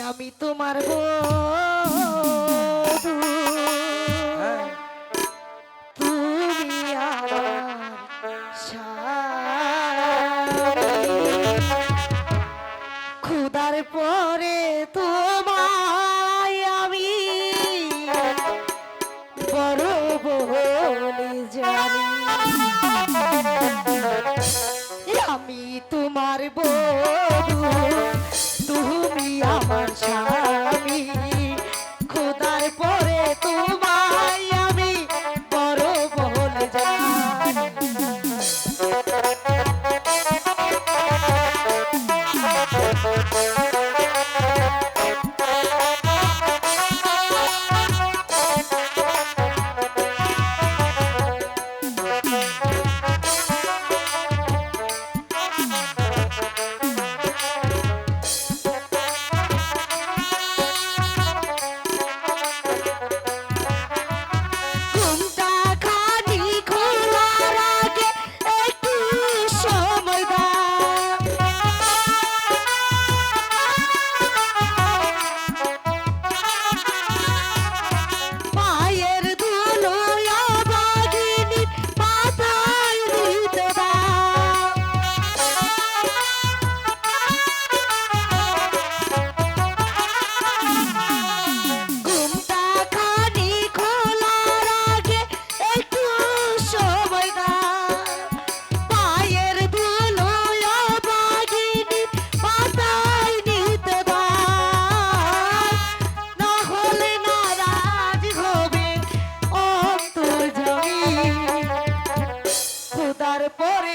আমি তোমার বধু হ্যাঁ। তুমি খুদার পরে তোমায় আমি বড় বলি জানি। তারপরে